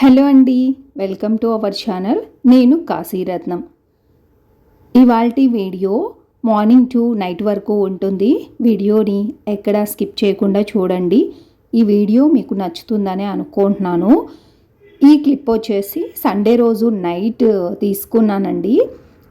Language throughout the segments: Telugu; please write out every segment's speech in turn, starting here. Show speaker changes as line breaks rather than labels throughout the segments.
హలో అండి వెల్కమ్ టు అవర్ ఛానల్. నేను కాశీరత్నం. ఇవాల్టి వీడియో మార్నింగ్ టు నైట్ వరకు ఉంటుంది. వీడియోని ఎక్కడ స్కిప్ చేయకుండా చూడండి. ఈ వీడియో మీకు నచ్చుతుందని అనుకుంటున్నాను. ఈ క్లిప్ వచ్చేసి సండే రోజు నైట్ తీసుకున్నానండి.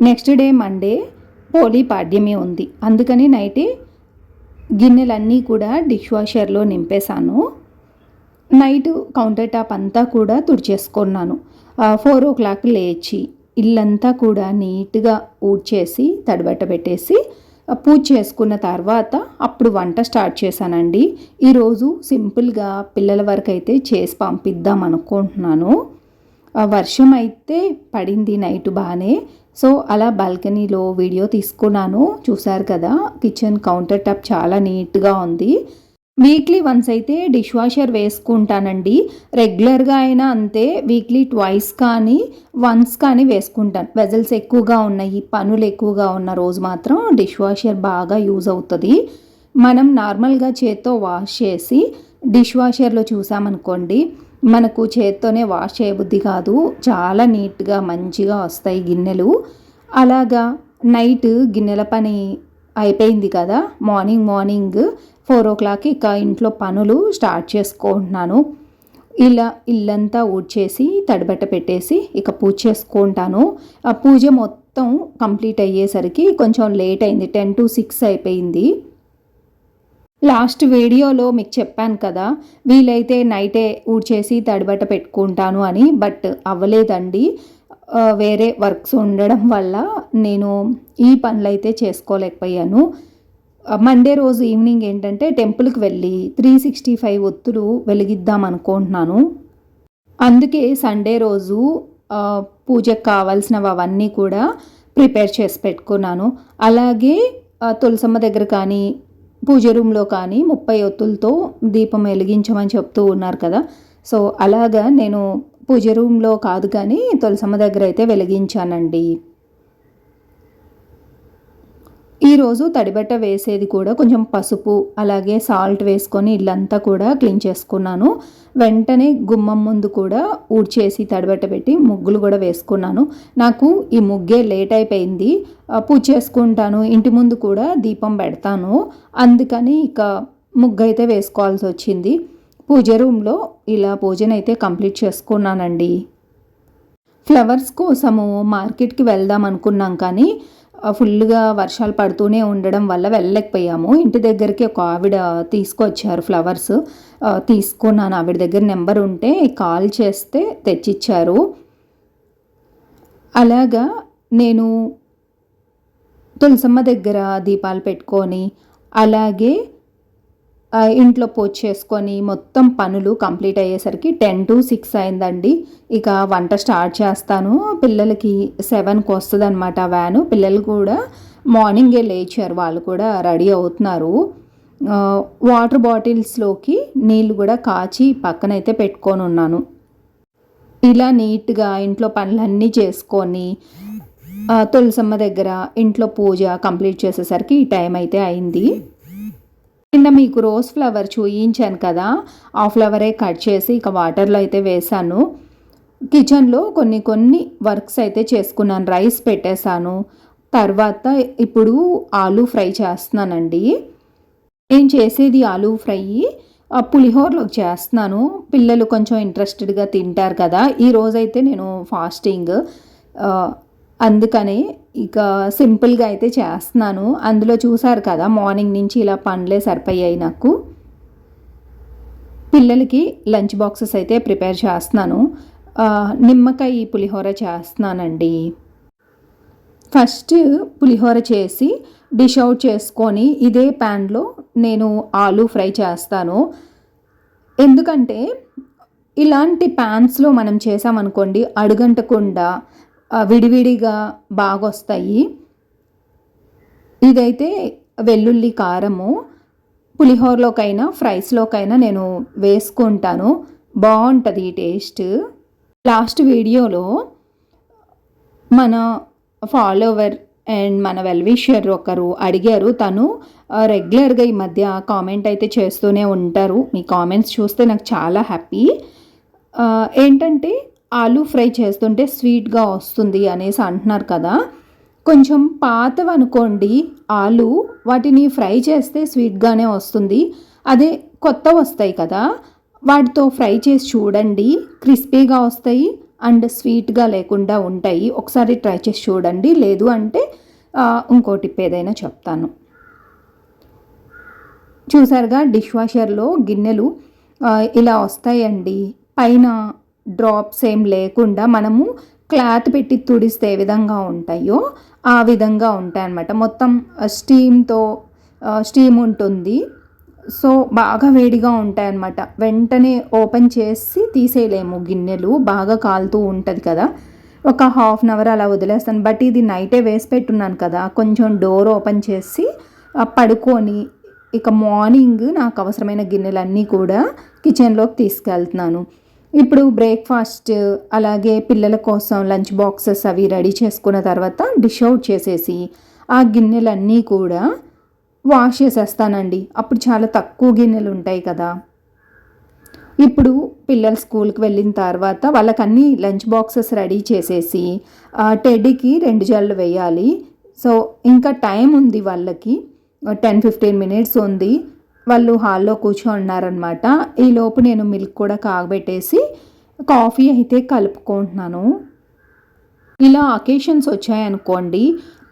నెక్స్ట్ డే మండే హోలీ పాడ్యమే ఉంది. అందుకని నైటే గిన్నెలన్నీ కూడా డిష్ వాషర్లో నింపేశాను. నైట్ కౌంటర్ టాప్ అంతా కూడా తుడిచేసుకున్నాను. ఫోర్ ఓ క్లాక్ లేచి ఇల్లంతా కూడా నీట్గా ఊడ్చేసి తడబెట్టబెట్టేసి పూజ చేసుకున్న తర్వాత అప్పుడు వంట స్టార్ట్ చేశానండి. ఈరోజు సింపుల్గా పిల్లల వరకు అయితే చేసి పంపిద్దాం అనుకుంటున్నాను. వర్షం అయితే పడింది నైట్ బాగానే. సో అలా బాల్కనీలో వీడియో తీసుకున్నాను. చూసారు కదా కిచెన్ కౌంటర్ టాప్ చాలా నీట్గా ఉంది. వీక్లీ వన్స్ అయితే డిష్ వాషర్ వేసుకుంటానండి రెగ్యులర్గా అయినా అంతే వీక్లీ ట్వైస్ కానీ వన్స్ కానీ వేసుకుంటాను. వెజల్స్ ఎక్కువగా ఉన్నాయి పనులు ఎక్కువగా ఉన్న రోజు మాత్రం డిష్ వాషర్ బాగా యూజ్ అవుతుంది. మనం నార్మల్గా చేత్తో వాష్ చేసి డిష్ వాషర్లో చూసామనుకోండి మనకు చేత్తోనే వాష్ చేయబుద్ధి కాదు. చాలా నీట్గా మంచిగా వస్తాయి గిన్నెలు. అలాగా నైట్ గిన్నెల పని అయిపోయింది కదా. మార్నింగ్ మార్నింగ్ ఫోర్ ఓ క్లాక్కి ఇక ఇంట్లో పనులు స్టార్ట్ చేసుకుంటున్నాను. ఇలా ఇల్లంతా ఊడ్చేసి తడిబట్ట పెట్టేసి ఇక పూజ చేసుకుంటాను. ఆ పూజ మొత్తం కంప్లీట్ అయ్యేసరికి కొంచెం లేట్ అయింది. టెన్ టు సిక్స్ అయిపోయింది. లాస్ట్ వీడియోలో మీకు చెప్పాను కదా వీలైతే నైటే ఊడ్చేసి తడిబట్ట పెట్టుకుంటాను అని బట్ అవ్వలేదండి. వేరే వర్క్స్ ఉండడం వల్ల నేను ఈ పనులు అయితే చేసుకోలేకపోయాను మండే రోజు ఈవినింగ్ ఏంటంటే టెంపుల్కి వెళ్ళి త్రీ సిక్స్టీ ఫైవ్ ఒత్తులు వెలిగిద్దాం అనుకుంటున్నాను. అందుకే సండే రోజు పూజకు కావాల్సినవి అవన్నీ కూడా ప్రిపేర్ చేసి పెట్టుకున్నాను. అలాగే తులసమ్మ దగ్గర కానీ పూజ రూమ్లో కానీ ముప్పై ఒత్తులతో దీపం వెలిగించమని చెప్తూ ఉన్నారు కదా. సో అలాగా నేను పూజ రూమ్లో కాదు కానీ తులసమ్మ దగ్గర అయితే వెలిగించానండి. ఈరోజు తడిబట్ట వేసేది కూడా కొంచెం పసుపు అలాగే సాల్ట్ వేసుకొని ఇల్లంతా కూడా క్లీన్ చేసుకున్నాను. వెంటనే గుమ్మం ముందు కూడా ఊడ్చేసి తడిబట్ట పెట్టి ముగ్గులు కూడా వేసుకున్నాను. నాకు ఈ ముగ్గే లేట్ అయిపోయింది. పూజ చేసుకుంటాను. ఇంటి ముందు కూడా దీపం పెడతాను. అందుకని ఇక ముగ్గు అయితే వేసుకోవాల్సి వచ్చింది. పూజ రూమ్లో ఇలా పూజనైతే కంప్లీట్ చేసుకున్నానండి. ఫ్లవర్స్ కోసము మార్కెట్కి వెళ్దాం అనుకున్నాం కానీ ఫుల్గా వర్షాలు పడుతూనే ఉండడం వల్ల వెళ్ళలేకపోయాము. ఇంటి దగ్గరికి ఒక ఆవిడ తీసుకొచ్చారు ఫ్లవర్స్. తీసుకున్నాను. ఆవిడ దగ్గర నెంబర్ ఉంటే కాల్ చేస్తే తెచ్చిచ్చారు. అలాగా నేను తులసమ్మ దగ్గర దీపాలు పెట్టుకొని అలాగే ఇంట్లో పూజ చేసుకొని మొత్తం పనులు కంప్లీట్ అయ్యేసరికి టెన్ టు సిక్స్ అయిందండి. ఇక వంట స్టార్ట్ చేస్తాను. పిల్లలకి సెవెన్కి వస్తుంది అనమాట వ్యాను. పిల్లలు కూడా మార్నింగే లేచారు. వాళ్ళు కూడా రెడీ అవుతున్నారు. వాటర్ బాటిల్స్లోకి నీళ్ళు కూడా కాచి పక్కనైతే పెట్టుకొని ఉన్నాను. ఇలా నీట్గా ఇంట్లో పనులన్నీ చేసుకొని తులసమ్మ దగ్గర ఇంట్లో పూజ కంప్లీట్ చేసేసరికి ఈ టైం అయితే అయింది. నిన్న మీకు రోజ్ ఫ్లవర్ చూయించాను కదా ఆ ఫ్లవరే కట్ చేసి ఇక వాటర్లో అయితే వేసాను కిచెన్లో కొన్ని కొన్ని వర్క్స్ అయితే చేసుకున్నాను రైస్ పెట్టేశాను. తర్వాత ఇప్పుడు ఆలూ ఫ్రై చేస్తున్నానండి. నేను చేసేది ఆలూ ఫ్రై పులిహోరలోకి చేస్తున్నాను. పిల్లలు కొంచెం ఇంట్రెస్టెడ్గా తింటారు కదా ఈరోజైతే నేను ఫాస్టింగ్ అందుకనే ఇక సింపుల్గా అయితే చేస్తున్నాను. అందులో చూసారు కదా మార్నింగ్ నుంచి ఇలా పండ్లే సరిపోయాయి నాకు. పిల్లలకి లంచ్ బాక్సెస్ అయితే ప్రిపేర్ చేస్తున్నాను. నిమ్మకాయ పులిహోర చేస్తున్నానండి. ఫస్ట్ పులిహోర చేసి డిష్ అవుట్ చేసుకొని ఇదే ప్యాన్లో నేను ఆలూ ఫ్రై చేస్తాను. ఎందుకంటే ఇలాంటి ప్యాన్స్లో మనం చేసామనుకోండి అడుగంటకుండా విడివిడిగా బాగా వస్తాయి ఇదైతే వెల్లుల్లి కారము. పులిహోరలోకైనా ఫ్రైస్లోకైనా నేను వేసుకుంటాను. బాగుంటుంది ఈ టేస్ట్. లాస్ట్ వీడియోలో మన ఫాలోవర్ అండ్ మన వెల్విషర్ ఒకరు అడిగారు. తను రెగ్యులర్గా ఈ మధ్య కామెంట్ అయితే చేస్తూనే ఉంటారు. మీ కామెంట్స్ చూస్తే నాకు చాలా హ్యాపీ. ఏంటంటే ఆలూ ఫ్రై చేస్తుంటే స్వీట్గా వస్తుంది అనేసి అంటున్నారు కదా. కొంచెం పాతవనుకోండి ఆలు వాటిని ఫ్రై చేస్తే స్వీట్గానే వస్తుంది. అదే కొత్త వస్తాయి కదా వాటితో ఫ్రై చేసి చూడండి క్రిస్పీగా వస్తాయి అండ్ స్వీట్గా లేకుండా ఉంటాయి. ఒకసారి ట్రై చేసి చూడండి లేదు అంటే ఇంకో టిప్ ఏదైనా చెప్తాను. చూసారుగా డిష్ వాషర్లో గిన్నెలు ఇలా వస్తాయండి. పైన డ్రాప్స్ ఏం లేకుండా మనము క్లాత్ పెట్టి తుడిస్తే ఏ విధంగా ఉంటాయో ఆ విధంగా ఉంటాయి అన్నమాట మొత్తం స్టీమ్తో స్టీమ్ ఉంటుంది. సో బాగా వేడిగా ఉంటాయి అన్నమాట వెంటనే ఓపెన్ చేసి తీసేయలేము గిన్నెలు. బాగా కాలుతూ ఉంటుంది కదా. ఒక హాఫ్ అన్ అవర్ అలా వదిలేస్తాను. బట్ ఇది నైటే వేసి పెట్టున్నాను కదా. కొంచెం డోర్ ఓపెన్ చేసి పడుకొని ఇక మార్నింగ్ నాకు అవసరమైన గిన్నెలన్నీ కూడా కిచెన్లోకి తీసుకెళ్తున్నాను. ఇప్పుడు బ్రేక్ఫాస్ట్ అలాగే పిల్లల కోసం లంచ్ బాక్సెస్ అవి రెడీ చేసుకున్న తర్వాత డిష్ అవుట్ చేసేసి ఆ గిన్నెలన్నీ కూడా వాష్ చేసేస్తానండి. అప్పుడు చాలా తక్కువ గిన్నెలు ఉంటాయి కదా. ఇప్పుడు పిల్లలు స్కూల్కి వెళ్ళిన తర్వాత వాళ్ళకన్నీ లంచ్ బాక్సెస్ రెడీ చేసేసి టెడ్డీకి రెండు జళ్ళు వేయాలి. సో ఇంకా టైం ఉంది వాళ్ళకి. టెన్ ఫిఫ్టీన్ మినిట్స్ ఉంది. వాళ్ళు హాల్లో కూర్చొని ఈ లోపు నేను మిల్క్ కూడా కాగబెట్టేసి కాఫీ అయితే కలుపుకుంటున్నాను. ఇలా అకేషన్స్ వచ్చాయనుకోండి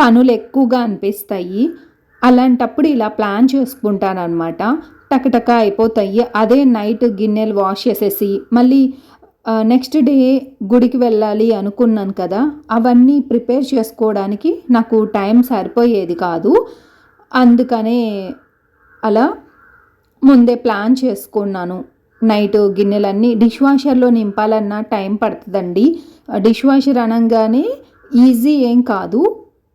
పనులు ఎక్కువగా అనిపిస్తాయి. అలాంటప్పుడు ఇలా ప్లాన్ చేసుకుంటానమాట టకటక అయిపోతాయి. అదే నైట్ గిన్నెలు వాష్ చేసేసి మళ్ళీ నెక్స్ట్ డే గుడికి వెళ్ళాలి అనుకున్నాను కదా అవన్నీ ప్రిపేర్ చేసుకోవడానికి నాకు టైం సరిపోయేది కాదు. అందుకనే అలా ముందే ప్లాన్ చేసుకున్నాను. నైట్ గిన్నెలన్నీ డిష్ వాషర్లో నింపాలన్నా టైం పడుతుందండి. డిష్ వాషర్ అనగానే ఈజీ ఏం కాదు.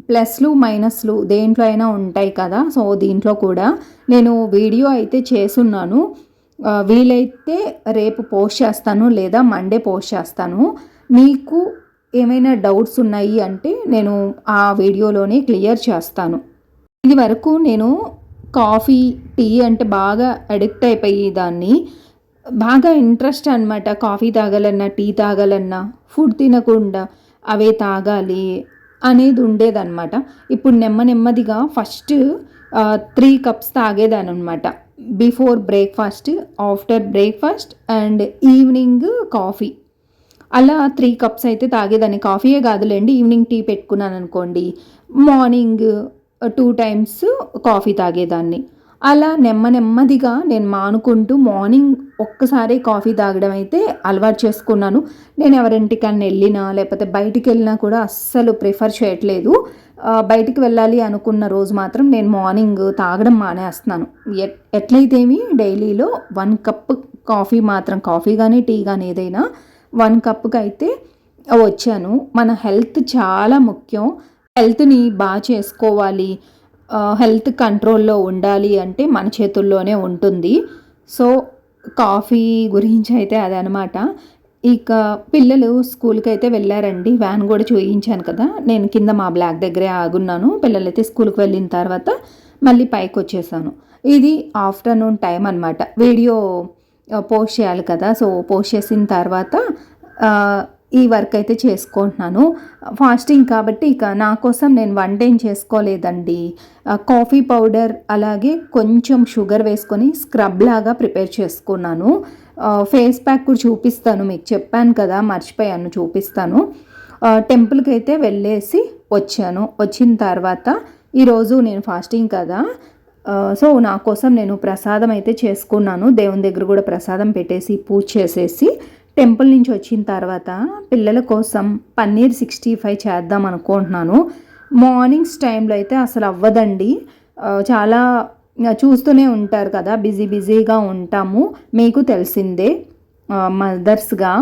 ప్లస్లు మైనస్లు దేంట్లో అయినా ఉంటాయి కదా సో దీంట్లో కూడా నేను వీడియో అయితే చేసున్నాను వీలైతే రేపు పోస్ట్ చేస్తాను లేదా మండే పోస్ట్ చేస్తాను. మీకు ఏమైనా డౌట్స్ ఉన్నాయి అంటే నేను ఆ వీడియోలోనే క్లియర్ చేస్తాను. ఇది వరకు నేను కాఫీ టీ అంటే బాగా అడిక్ట్ అయిపోయి దాన్ని. బాగా ఇంట్రెస్ట్ అనమాట కాఫీ తాగాలన్నా టీ తాగాలన్నా ఫుడ్ తినకుండా అవే తాగాలి అనేది ఉండేదన్నమాట. ఇప్పుడు నెమ్మ నెమ్మదిగా ఫస్ట్ త్రీ కప్స్ తాగేదాని అనమాట before breakfast after breakfast and evening coffee. అలా త్రీ కప్స్ అయితే తాగేదాన్ని. కాఫీయే కాదులేండి ఈవినింగ్ టీ పెట్టుకున్నాను అనుకోండి మార్నింగ్ టూ టైమ్స్ కాఫీ తాగేదాన్ని. అలా నెమ్మ నెమ్మదిగా నేను మానుకుంటూ మార్నింగ్ ఒక్కసారి కాఫీ తాగడం అయితే అలవాటు చేసుకున్నాను. నేను ఎవరింటికన్నా వెళ్ళినా లేకపోతే బయటికి వెళ్ళినా కూడా అస్సలు ప్రిఫర్ చేయట్లేదు. బయటికి వెళ్ళాలి అనుకున్న రోజు మాత్రం నేను మార్నింగ్ తాగడం మానేస్తున్నాను. ఎట్ ఎట్లయితేమి డైలీలో వన్ కప్ కాఫీ మాత్రం కాఫీ కానీ టీ కానీ ఏదైనా వన్ కప్కి అయితే వచ్చాను. మన హెల్త్ చాలా ముఖ్యం. హెల్త్ని బాగా చేసుకోవాలి హెల్త్ కంట్రోల్లో ఉండాలి అంటే మన చేతుల్లోనే ఉంటుంది. సో కాఫీ గురించి అయితే అదనమాట. ఇక పిల్లలు స్కూల్కి అయితే వెళ్ళారండి. వ్యాన్ కూడా చూయించాను కదా. నేను కింద మా బ్లాక్ దగ్గరే ఆగున్నాను. పిల్లలు అయితే స్కూల్కి వెళ్ళిన తర్వాత మళ్ళీ పైకి వచ్చేసాను ఇది ఆఫ్టర్నూన్ టైం అనమాట వీడియో పోస్ట్ చేయాలి కదా. సో పోస్ట్ చేసిన తర్వాత ఈ వర్క్ అయితే చేసుకుంటున్నాను. ఫాస్టింగ్ కాబట్టి ఇక నా కోసం నేను వంట ఏం చేసుకోలేదండి. కాఫీ పౌడర్ అలాగే కొంచెం షుగర్ వేసుకొని స్క్రబ్ లాగా ప్రిపేర్ చేసుకున్నాను. ఫేస్ ప్యాక్ కూడా చూపిస్తాను మీకు. చెప్పాను కదా మర్చిపోయాను చూపిస్తాను. టెంపుల్కి అయితే వెళ్ళేసి వచ్చాను. వచ్చిన తర్వాత ఈరోజు నేను ఫాస్టింగ్ కదా. సో నా కోసం నేను ప్రసాదం అయితే చేసుకున్నాను. దేవుని దగ్గర కూడా ప్రసాదం పెట్టేసి పూజ చేసేసి టెంపుల్ నుంచి వచ్చిన తర్వాత పిల్లల కోసం పన్నీర్ సిక్స్టీ ఫైవ్ చేద్దాం అనుకుంటున్నాను. మార్నింగ్స్ టైంలో అయితే అసలు అవ్వదండి. చాలా చూస్తూనే ఉంటారు కదా బిజీ బిజీగా ఉంటాము. మీకు తెలిసిందే మదర్స్గా.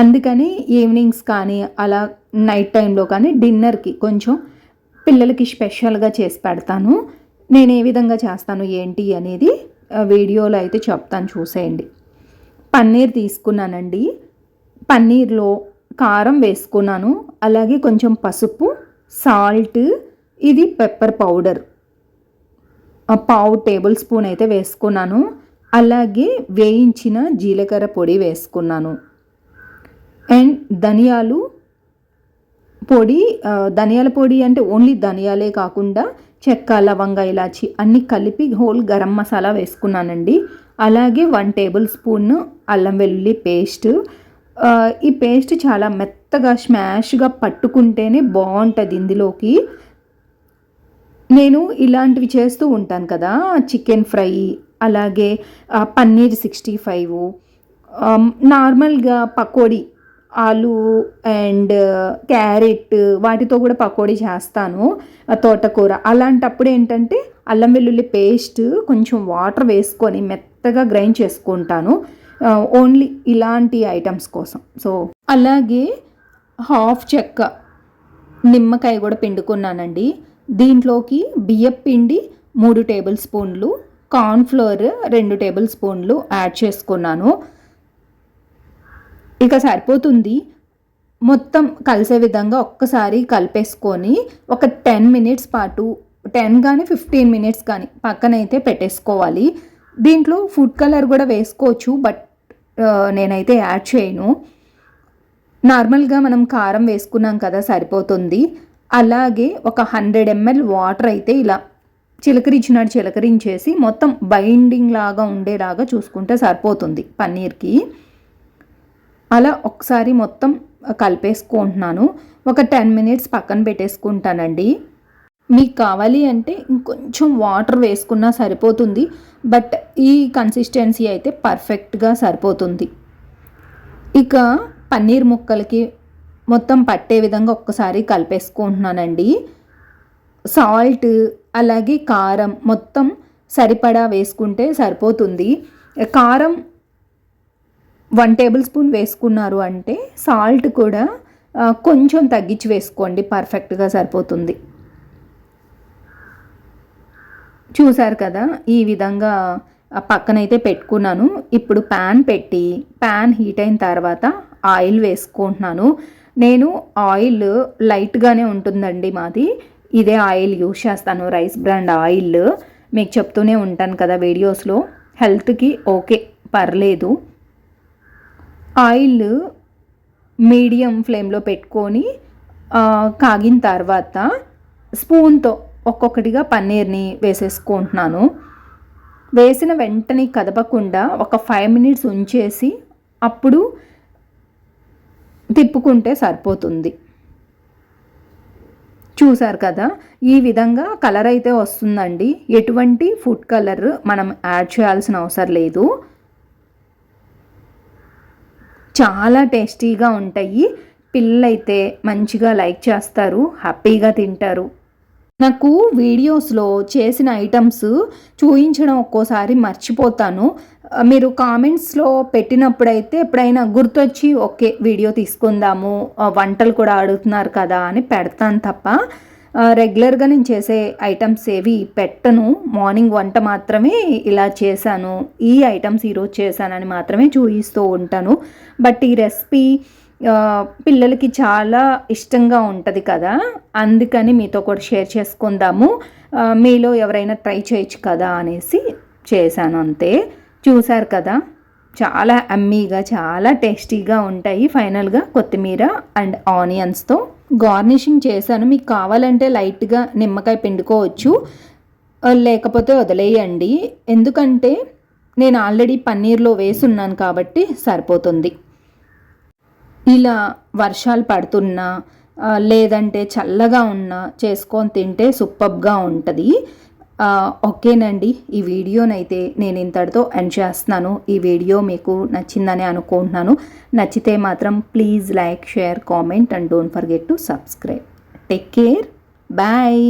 అందుకని ఈవినింగ్స్ కానీ అలా నైట్ టైంలో కానీ డిన్నర్కి కొంచెం పిల్లలకి స్పెషల్గా చేసి పెడతాను. నేను ఏ విధంగా చేస్తాను ఏంటి అనేది వీడియోలో అయితే చెప్తాను చూసేయండి. పన్నీర్ తీసుకున్నానండి. పన్నీర్లో కారం వేసుకున్నాను. అలాగే కొంచెం పసుపు సాల్ట్ ఇది పెప్పర్ పౌడర్. పావు టేబుల్ స్పూన్ అయితే వేసుకున్నాను. అలాగే వేయించిన జీలకర్ర పొడి వేసుకున్నాను. అండ్ ధనియాలు పొడి ధనియాల పొడి అంటే ఓన్లీ ధనియాలే కాకుండా చెక్క లవంగ ఇలాచి అన్నీ కలిపి హోల్ గరం మసాలా వేసుకున్నానండి. అలాగే వన్ టేబుల్ స్పూన్ అల్లం వెల్లుల్లి పేస్ట్. ఈ పేస్ట్ చాలా మెత్తగా స్మాష్గా పట్టుకుంటేనే బాగుంటుంది ఇందులోకి. నేను ఇలాంటివి చేస్తూ ఉంటాను కదా చికెన్ ఫ్రై అలాగే పన్నీర్ సిక్స్టీ ఫైవ్. నార్మల్గా పకోడీ ఆలు అండ్ క్యారెట్ వాటితో కూడా పకోడీ చేస్తాను తోటకూర. అలాంటప్పుడు ఏంటంటే అల్లం వెల్లుల్లి పేస్ట్ కొంచెం వాటర్ వేసుకొని మెత్త మెత్తగా గ్రైండ్ చేసుకుంటాను. ఓన్లీ ఇలాంటి ఐటమ్స్ కోసం. సో అలాగే హాఫ్ చెక్క నిమ్మకాయ కూడా పిండుకున్నానండి. దీంట్లోకి బియ్యం పిండి మూడు టేబుల్ స్పూన్లు కార్న్ఫ్లోర్ రెండు టేబుల్ స్పూన్లు యాడ్ చేసుకున్నాను. ఇక సరిపోతుంది. మొత్తం కలిసే విధంగా ఒక్కసారి కలిపేసుకొని ఒక టెన్ మినిట్స్ పాటు టెన్ కానీ ఫిఫ్టీన్ మినిట్స్ కానీ పక్కనైతే పెట్టేసుకోవాలి. దీంట్లో ఫుడ్ కలర్ కూడా వేసుకోవచ్చు బట్ నేనైతే యాడ్ చేయను. నార్మల్గా మనం కారం వేసుకున్నాం కదా సరిపోతుంది. అలాగే ఒక హండ్రెడ్ ఎంఎల్ వాటర్ అయితే ఇలా చిలకరించినట్టు చిలకరించేసి మొత్తం బైండింగ్ లాగా ఉండేలాగా చూసుకుంటే సరిపోతుంది పన్నీర్కి. అలా ఒకసారి మొత్తం కలిపేసుకుంటున్నాను. ఒక టెన్ మినిట్స్ పక్కన పెట్టేసుకుంటానండి. మీకు కావాలి అంటే ఇంకొంచెం వాటర్ వేసుకున్నా సరిపోతుంది బట్ ఈ కన్సిస్టెన్సీ అయితే పర్ఫెక్ట్గా సరిపోతుంది. ఇక పన్నీర్ ముక్కలకి మొత్తం పట్టే విధంగా ఒక్కసారి కలిపేసుకుంటున్నానండి. సాల్ట్ అలాగే కారం మొత్తం సరిపడా వేసుకుంటే సరిపోతుంది. కారం వన్ టేబుల్ స్పూన్ వేసుకున్నారు అంటే సాల్ట్ కూడా కొంచెం తగ్గించి వేసుకోండి పర్ఫెక్ట్గా సరిపోతుంది. చూసారు కదా ఈ విధంగా పక్కనైతే పెట్టుకున్నాను. ఇప్పుడు ప్యాన్ పెట్టి ప్యాన్ హీట్ అయిన తర్వాత ఆయిల్ వేసుకుంటున్నాను. నేను ఆయిల్ లైట్గానే ఉంటుందండి మాది. ఇదే ఆయిల్ యూజ్ చేస్తాను రైస్ బ్రాండ్ ఆయిల్. మీకు చెప్తూనే ఉంటాను కదా వీడియోస్లో. హెల్త్కి ఓకే పర్లేదు. ఆయిల్ మీడియం ఫ్లేమ్లో పెట్టుకొని కాగిన తర్వాత స్పూన్తో ఒక్కొక్కటిగా పన్నీర్ని వేసేసుకుంటున్నాను. వేసిన వెంటనే కదపకుండా ఒక ఫైవ్ మినిట్స్ ఉంచేసి అప్పుడు తిప్పుకుంటే సరిపోతుంది. చూసారు కదా ఈ విధంగా కలర్ అయితే వస్తుందండి. ఎటువంటి ఫుడ్ కలర్ మనం యాడ్ చేయాల్సిన అవసరం లేదు. చాలా టేస్టీగా ఉంటాయి. పిల్లలైతే మంచిగా లైక్ చేస్తారు హ్యాపీగా తింటారు. నాకు వీడియోస్లో చేసిన ఐటమ్స్ చూపించడం ఒక్కోసారి మర్చిపోతాను. మీరు కామెంట్స్లో పెట్టినప్పుడైతే ఎప్పుడైనా గుర్తొచ్చి ఓకే వీడియో తీసుకుందాము వంటలు కూడా అడుగుతున్నారు కదా అని పెడతాను తప్ప రెగ్యులర్గా నేను చేసే ఐటమ్స్ ఏవి పెట్టను. మార్నింగ్ వంట మాత్రమే ఇలా చేశాను. ఈ ఐటమ్స్ ఈరోజు చేశానని మాత్రమే చూపిస్తూ ఉంటాను. బట్ ఈ రెసిపీ పిల్లలకి చాలా ఇష్టంగా ఉంటుంది కదా? అందుకని మీతో కూడా షేర్ చేసుకుందాము. మీలో ఎవరైనా ట్రై చేయొచ్చు కదా అనేసి చేశాను అంతే. చూశారు కదా? చాలా అమ్మీగా చాలా టేస్టీగా ఉంటాయి ఫైనల్గా కొత్తిమీర అండ్ ఆనియన్స్తో. గార్నిషింగ్ చేశాను. మీకు కావాలంటే లైట్గా నిమ్మకాయ పిండుకోవచ్చు. లేకపోతే వదిలేయండి. ఎందుకంటే నేను ఆల్రెడీ పన్నీర్లో వేసున్నాను కాబట్టి సరిపోతుంది. ఇలా వర్షాలు పడుతున్నా లేదంటే చల్లగా ఉన్నా చేసుకొని తింటే సూపర్గా ఉంటుంది. ఓకేనండి. ఈ వీడియోనైతే నేను ఇంతటితో ఎండ్ చేస్తున్నాను. ఈ వీడియో మీకు నచ్చిందని అనుకుంటున్నాను. నచ్చితే మాత్రం please like share comment and don't forget to subscribe. Take care. Bye.